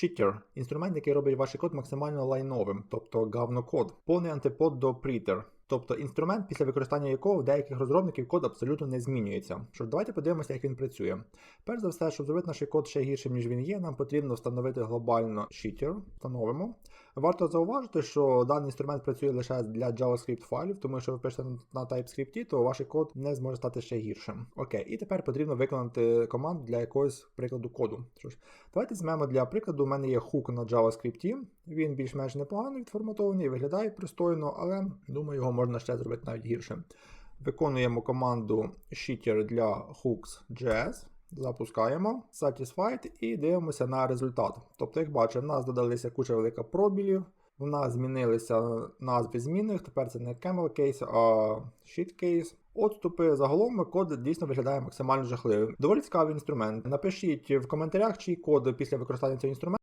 Cheater – інструмент, який робить ваш код максимально лайновим, тобто гавнокод, повний антипод до Preter. Тобто інструмент, після використання якого в деяких розробників код абсолютно не змінюється. Що давайте подивимося, як він працює. Перш за все, щоб зробити наш код ще гіршим, ніж він є, нам потрібно встановити глобально cheater. Встановимо. Варто зауважити, що даний інструмент працює лише для JavaScript файлів, тому якщо ви пишете на TypeScript, то ваш код не зможе стати ще гіршим. Окей, і тепер потрібно виконати команду для якогось прикладу коду. Що ж, давайте візьмемо для прикладу. У мене є хук на JavaScript. Він більш-менш непогано відформатований, виглядає пристойно, але думаю, його можна ще зробити навіть гірше. Виконуємо команду shitter для hooks.js. Запускаємо Satisfied і дивимося на результат. Тобто, як бачимо, в нас додалися куча велика пробілів, в нас змінилися назви змінних, тепер це не camel case, а sheet case. Отступи загалом код дійсно виглядає максимально жахливим. Доволі цікавий інструмент. Напишіть в коментарях, чий код після використання цього інструменту.